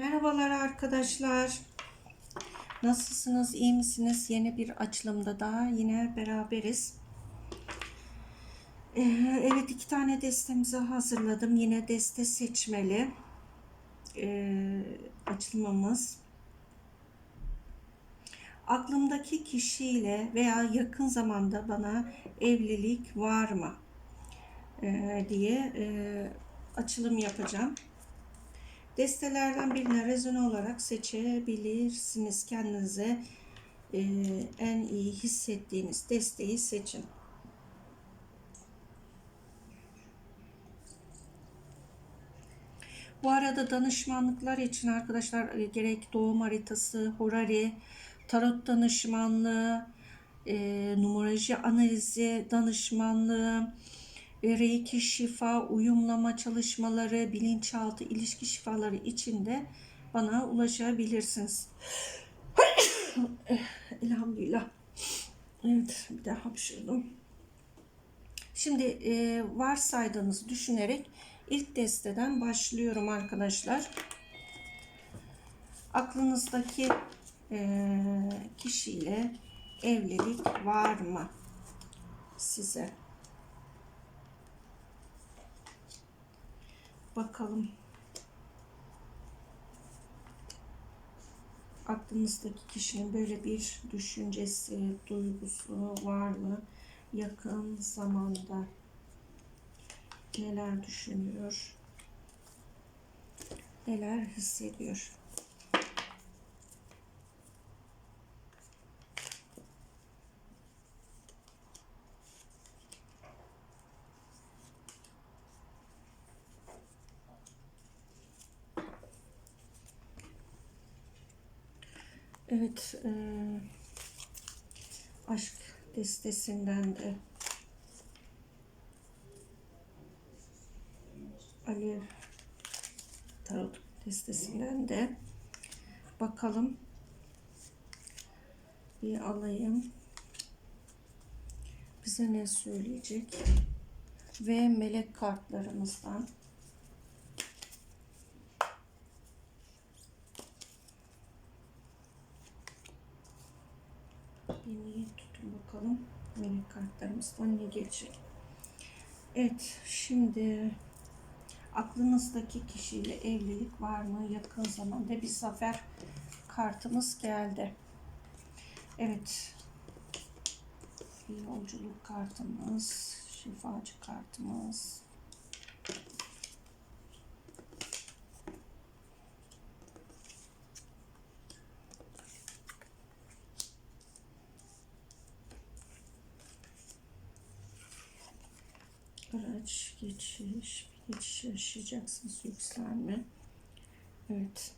Merhabalar arkadaşlar. Nasılsınız? iyi misiniz? Yeni bir açılımda daha yine beraberiz. Ee, evet iki tane destemizi hazırladım. Yine deste seçmeli ee, açılımımız. Aklımdaki kişiyle veya yakın zamanda bana evlilik var mı? Ee, diye ee, açılım yapacağım. Destelerden birine rezone olarak seçebilirsiniz. Kendinize e, en iyi hissettiğiniz desteği seçin. Bu arada danışmanlıklar için arkadaşlar e, gerek doğum haritası, horari, tarot danışmanlığı, e, numeroloji analizi danışmanlığı, reiki şifa, uyumlama çalışmaları, bilinçaltı ilişki şifaları için de bana ulaşabilirsiniz. Elhamdülillah. Evet, bir daha hapşırdım. Şimdi e, varsaydığınızı düşünerek ilk desteden başlıyorum arkadaşlar. Aklınızdaki e, kişiyle evlilik var mı size? Bakalım. Aklınızdaki kişinin böyle bir düşüncesi, duygusu var mı? Yakın zamanda neler düşünüyor? Neler hissediyor? Evet, e, aşk destesinden de Alev Tarot destesinden de bakalım. Bir alayım. Bize ne söyleyecek? Ve melek kartlarımızdan bakalım. Melek kartlarımızdan ne gelecek? Evet, şimdi aklınızdaki kişiyle evlilik var mı? Yakın zamanda bir zafer kartımız geldi. Evet. Yolculuk kartımız, şifacı kartımız. Araç geçiş, geçiş yaşayacaksınız yükselme. Evet.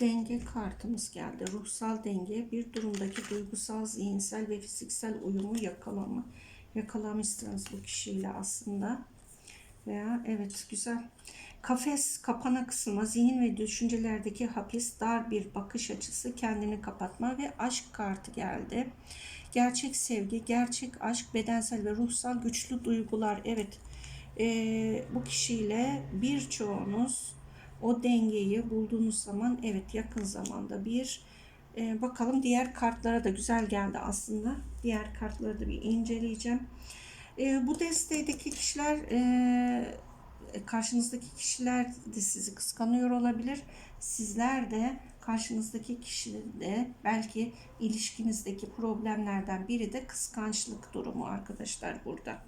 Denge kartımız geldi. Ruhsal denge bir durumdaki duygusal, zihinsel ve fiziksel uyumu yakalama. Yakalamışsınız bu kişiyle aslında. Veya evet güzel. Kafes kapana kısılma, zihin ve düşüncelerdeki hapis, dar bir bakış açısı, kendini kapatma ve aşk kartı geldi. Gerçek sevgi, gerçek aşk, bedensel ve ruhsal güçlü duygular. Evet, e, bu kişiyle birçoğunuz o dengeyi bulduğunuz zaman evet yakın zamanda bir e, bakalım diğer kartlara da güzel geldi aslında. Diğer kartları da bir inceleyeceğim. E, bu desteğdeki kişiler e, karşınızdaki kişiler de sizi kıskanıyor olabilir. Sizler de karşınızdaki kişide belki ilişkinizdeki problemlerden biri de kıskançlık durumu arkadaşlar burada.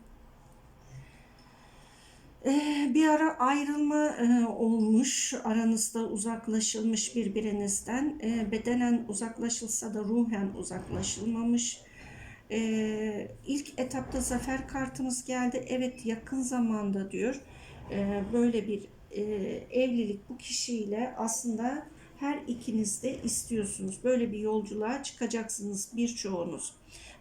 Ee, bir ara ayrılma e, olmuş, aranızda uzaklaşılmış birbirinizden. Ee, bedenen uzaklaşılsa da ruhen uzaklaşılmamış. Ee, ilk etapta zafer kartımız geldi. Evet yakın zamanda diyor. Böyle bir e, evlilik bu kişiyle aslında her ikiniz de istiyorsunuz. Böyle bir yolculuğa çıkacaksınız birçoğunuz.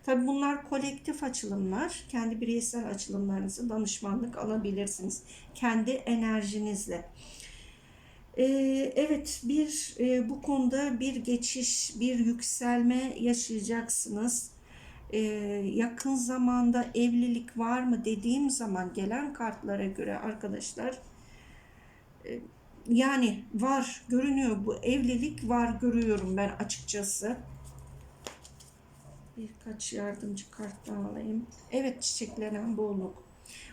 Tabi bunlar kolektif açılımlar. Kendi bireysel açılımlarınızı danışmanlık alabilirsiniz. Kendi enerjinizle. Ee, evet bir e, bu konuda bir geçiş, bir yükselme yaşayacaksınız. E, yakın zamanda evlilik var mı dediğim zaman gelen kartlara göre arkadaşlar e, yani var görünüyor bu evlilik var görüyorum ben açıkçası. Birkaç yardımcı kart daha alayım. Evet çiçeklenen bolluk.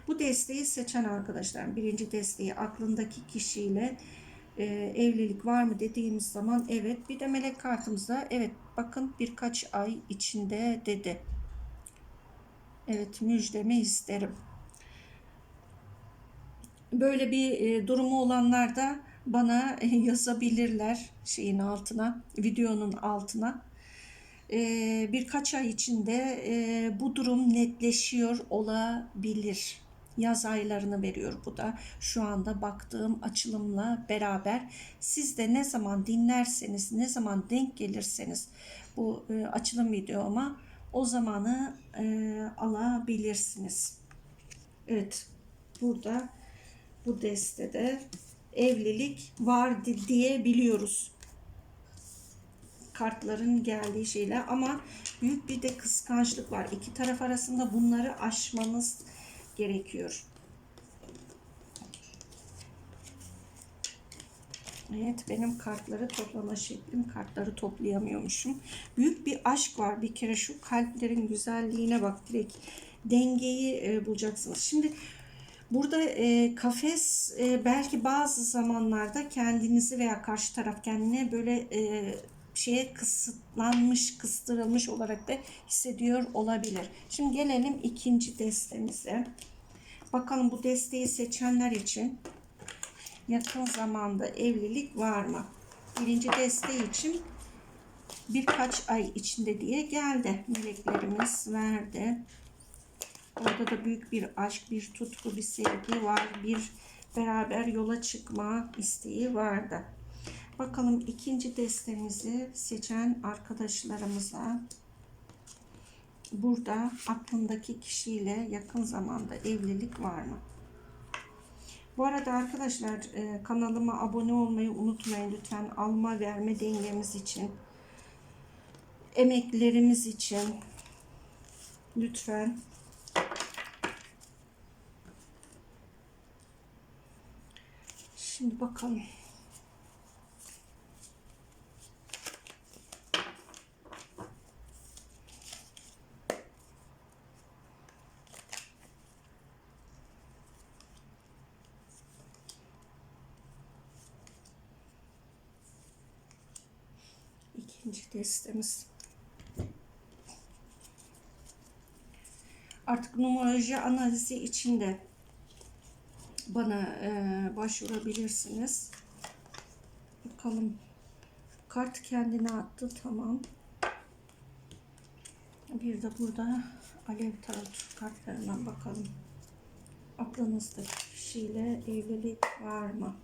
Bu desteği seçen arkadaşlar birinci desteği aklındaki kişiyle e, evlilik var mı dediğimiz zaman evet bir de melek kartımızda evet bakın birkaç ay içinde dedi. Evet müjdemi isterim. Böyle bir e, durumu olanlar da bana yazabilirler şeyin altına, videonun altına. E, birkaç ay içinde e, bu durum netleşiyor olabilir. Yaz aylarını veriyor bu da. Şu anda baktığım açılımla beraber siz de ne zaman dinlerseniz, ne zaman denk gelirseniz bu e, açılım videoma o zamanı e, alabilirsiniz. Evet, burada bu destede evlilik var di- diye biliyoruz. Kartların geldiği şeyler ama büyük bir de kıskançlık var. İki taraf arasında bunları aşmanız gerekiyor. Evet benim kartları toplama şeklim kartları toplayamıyormuşum. Büyük bir aşk var bir kere şu kalplerin güzelliğine bak direkt dengeyi e, bulacaksınız. Şimdi burada e, kafes e, belki bazı zamanlarda kendinizi veya karşı taraf kendine böyle e, şeye kısıtlanmış, kıstırılmış olarak da hissediyor olabilir. Şimdi gelelim ikinci destemize. Bakalım bu desteği seçenler için yakın zamanda evlilik var mı? Birinci desteği için birkaç ay içinde diye geldi. Meleklerimiz verdi. Orada da büyük bir aşk, bir tutku, bir sevgi var. Bir beraber yola çıkma isteği vardı. Bakalım ikinci destemizi seçen arkadaşlarımıza burada aklındaki kişiyle yakın zamanda evlilik var mı? Bu arada arkadaşlar e, kanalıma abone olmayı unutmayın lütfen. Alma verme dengemiz için, emeklerimiz için lütfen. Şimdi bakalım. İkinci destemiz. Artık numeroloji analizi içinde bana e, başvurabilirsiniz. Bakalım. Kart kendine attı. Tamam. Bir de burada Alev Tarot kartlarından bakalım. Aklınızdaki kişiyle evlilik var mı?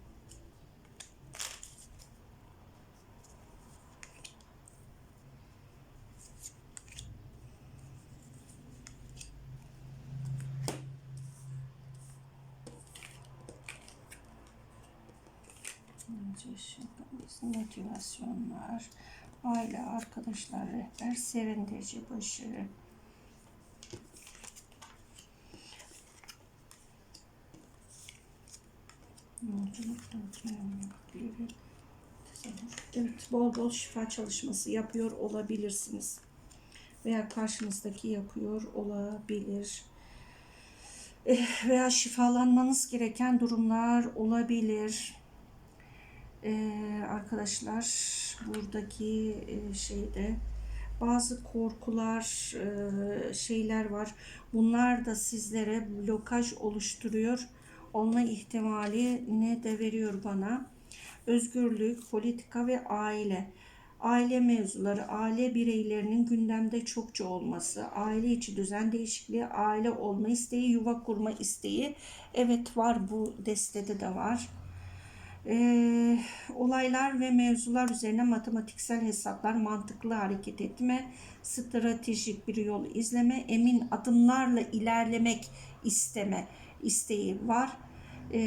Motivasyonlar, aile, arkadaşlar, rehber, sevindirici, başarı. Evet, bol bol şifa çalışması yapıyor olabilirsiniz. Veya karşınızdaki yapıyor olabilir. Eh, Veya şifalanmanız gereken durumlar olabilir. Ee, arkadaşlar buradaki e, şeyde bazı korkular e, şeyler var. Bunlar da sizlere blokaj oluşturuyor. Olma ihtimali ne de veriyor bana. Özgürlük, politika ve aile. Aile mevzuları, aile bireylerinin gündemde çokça olması, aile içi düzen değişikliği, aile olma isteği, yuva kurma isteği. Evet var bu destede de var e, olaylar ve mevzular üzerine matematiksel hesaplar, mantıklı hareket etme, stratejik bir yol izleme, emin adımlarla ilerlemek isteme isteği var. E,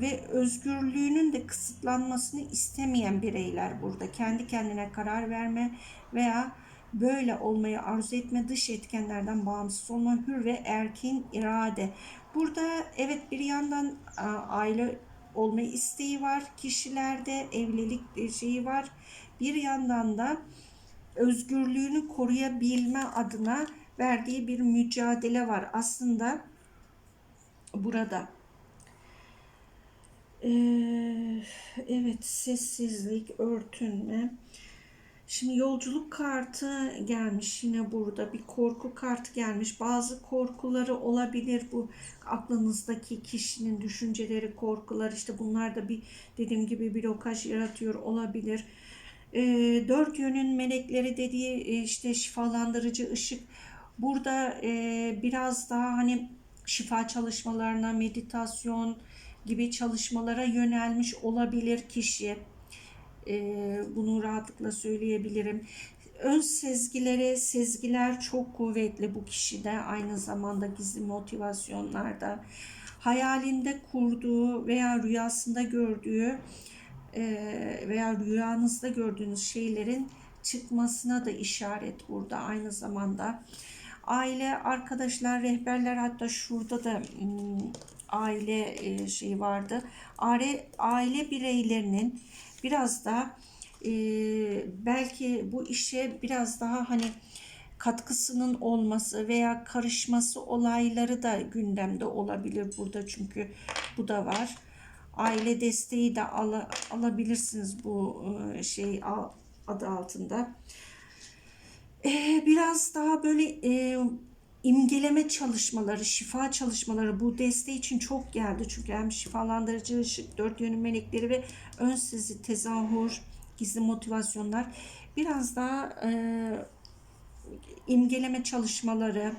ve özgürlüğünün de kısıtlanmasını istemeyen bireyler burada. Kendi kendine karar verme veya böyle olmayı arzu etme, dış etkenlerden bağımsız olma, hür ve erkin irade. Burada evet bir yandan aile olma isteği var kişilerde, evlilik şeyi var. Bir yandan da özgürlüğünü koruyabilme adına verdiği bir mücadele var. Aslında burada. Ee, evet sessizlik, örtünme. Şimdi yolculuk kartı gelmiş yine burada bir korku kartı gelmiş. Bazı korkuları olabilir bu aklınızdaki kişinin düşünceleri, korkular işte bunlar da bir dediğim gibi blokaj yaratıyor olabilir. E, dört yönün melekleri dediği e, işte şifalandırıcı ışık burada e, biraz daha hani şifa çalışmalarına, meditasyon gibi çalışmalara yönelmiş olabilir kişi. E, bunu rahatlıkla söyleyebilirim. Ön sezgilere, sezgiler çok kuvvetli bu kişide. Aynı zamanda gizli motivasyonlarda. Hayalinde kurduğu veya rüyasında gördüğü e, veya rüyanızda gördüğünüz şeylerin çıkmasına da işaret burada aynı zamanda. Aile, arkadaşlar, rehberler hatta şurada da hmm, aile e, şeyi vardı. Aile, aile bireylerinin biraz da e, belki bu işe biraz daha hani katkısının olması veya karışması olayları da gündemde olabilir burada çünkü bu da var. Aile desteği de al, alabilirsiniz bu şey adı altında. Ee, biraz daha böyle e, imgeleme çalışmaları, şifa çalışmaları bu desteği için çok geldi. Çünkü hem şifalandırıcı ışık, dört yönün melekleri ve ön sezi, tezahür, gizli motivasyonlar. Biraz daha e, imgeleme çalışmaları,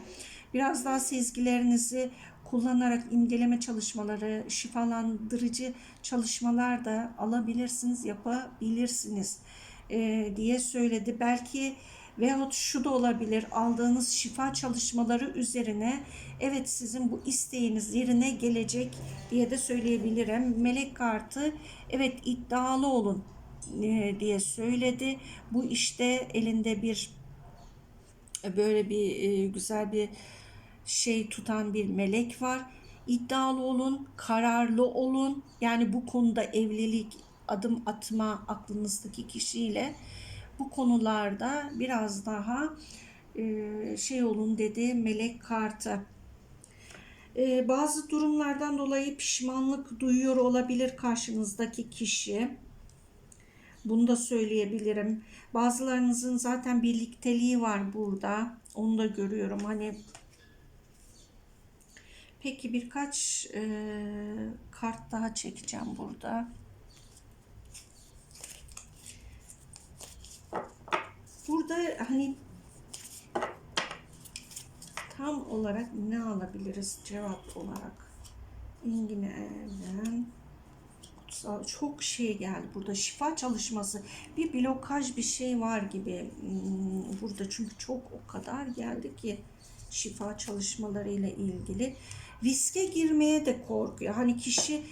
biraz daha sezgilerinizi kullanarak imgeleme çalışmaları, şifalandırıcı çalışmalar da alabilirsiniz, yapabilirsiniz e, diye söyledi. Belki Veyahut şu da olabilir aldığınız şifa çalışmaları üzerine evet sizin bu isteğiniz yerine gelecek diye de söyleyebilirim. Melek kartı evet iddialı olun e, diye söyledi. Bu işte elinde bir böyle bir e, güzel bir şey tutan bir melek var. İddialı olun, kararlı olun. Yani bu konuda evlilik adım atma aklınızdaki kişiyle bu konularda biraz daha e, şey olun dedi melek kartı. E, bazı durumlardan dolayı pişmanlık duyuyor olabilir karşınızdaki kişi. Bunu da söyleyebilirim. Bazılarınızın zaten birlikteliği var burada. Onu da görüyorum. Hani Peki birkaç e, kart daha çekeceğim burada. Burada hani tam olarak ne alabiliriz cevap olarak? İngine evren çok şey geldi burada. Şifa çalışması bir blokaj bir şey var gibi hmm, burada. Çünkü çok o kadar geldi ki şifa çalışmaları ile ilgili. Riske girmeye de korkuyor. Hani kişi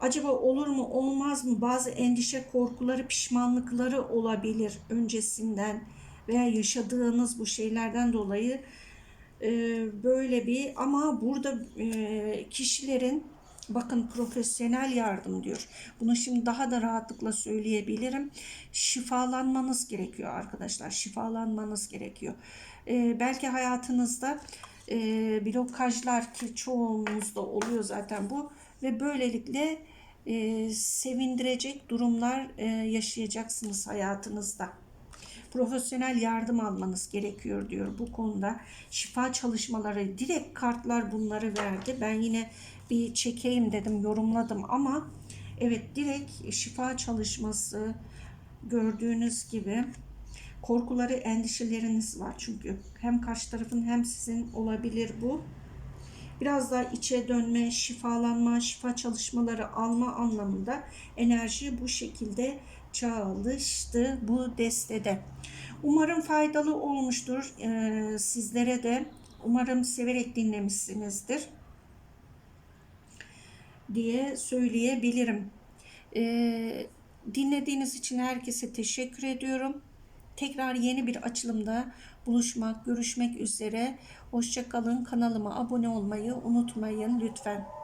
acaba olur mu olmaz mı bazı endişe korkuları pişmanlıkları olabilir öncesinden veya yaşadığınız bu şeylerden dolayı e, böyle bir ama burada e, kişilerin bakın profesyonel yardım diyor. Bunu şimdi daha da rahatlıkla söyleyebilirim. Şifalanmanız gerekiyor arkadaşlar. Şifalanmanız gerekiyor. E, belki hayatınızda e, blokajlar ki çoğumuzda oluyor zaten bu ve böylelikle e, sevindirecek durumlar e, yaşayacaksınız hayatınızda profesyonel yardım almanız gerekiyor diyor bu konuda. Şifa çalışmaları direkt kartlar bunları verdi. Ben yine bir çekeyim dedim yorumladım ama evet direkt şifa çalışması gördüğünüz gibi korkuları endişeleriniz var çünkü hem karşı tarafın hem sizin olabilir bu biraz daha içe dönme, şifalanma, şifa çalışmaları alma anlamında enerji bu şekilde çalıştı bu destede. Umarım faydalı olmuştur ee, sizlere de. Umarım severek dinlemişsinizdir diye söyleyebilirim. Ee, dinlediğiniz için herkese teşekkür ediyorum. Tekrar yeni bir açılımda buluşmak, görüşmek üzere. Hoşçakalın. Kanalıma abone olmayı unutmayın lütfen.